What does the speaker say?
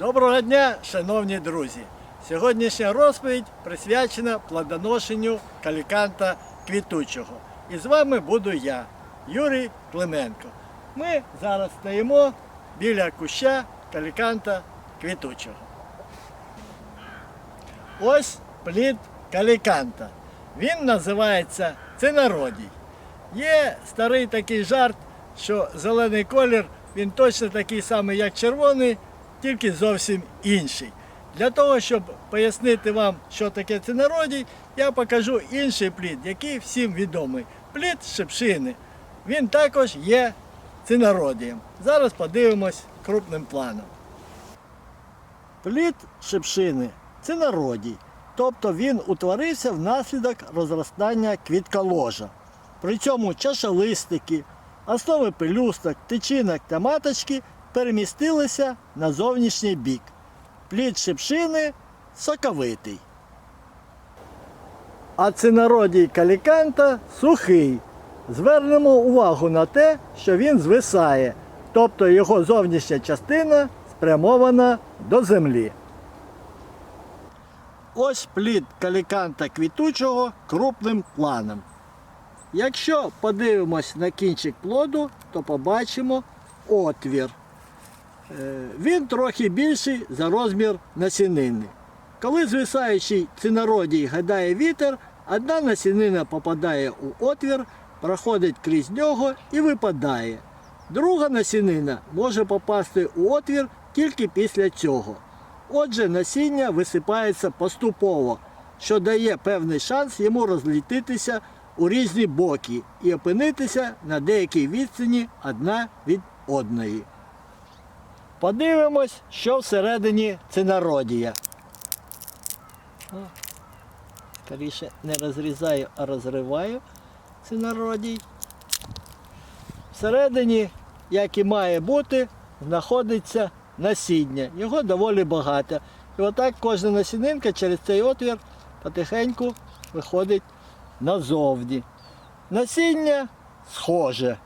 Доброго дня, шановні друзі! Сьогоднішня розповідь присвячена плодоношенню каліканта квітучого. І з вами буду я, Юрій Клименко. Ми зараз стоїмо біля куща каліканта квітучого. Ось плід каліканта. Він називається цинородій. Є старий такий жарт, що зелений колір він точно такий самий, як червоний, тільки зовсім інший. Для того, щоб пояснити вам, що таке цинородій, я покажу інший плід, який всім відомий. Плід шипшини. Він також є цинородієм. Зараз подивимось крупним планом. Плід шипшини це народій, тобто він утворився внаслідок розростання квітколожа. При цьому чашолистики, основи пелюсток, тичинок та маточки перемістилися на зовнішній бік. Плід шипшини соковитий. А цинородій каліканта сухий. Звернемо увагу на те, що він звисає, тобто його зовнішня частина спрямована до землі. Ось плід каліканта квітучого крупним планом. Якщо подивимось на кінчик плоду, то побачимо отвір. Е, Він трохи більший за розмір насінини. Коли звисаючий цинородій гадає вітер, одна насінина попадає у отвір, проходить крізь нього і випадає. Друга насінина може попасти у отвір тільки після цього. Отже, насіння висипається поступово, що дає певний шанс йому розлітитися у різні боки і опинитися на деякій відстані одна від одної. Подивимось, що всередині цинородія. Скоріше не розрізаю, а розриваю цинородій. Всередині, як і має бути, знаходиться насіння. Його доволі багато. І отак кожна насінинка через цей отвір потихеньку виходить назовні. Насіння схоже.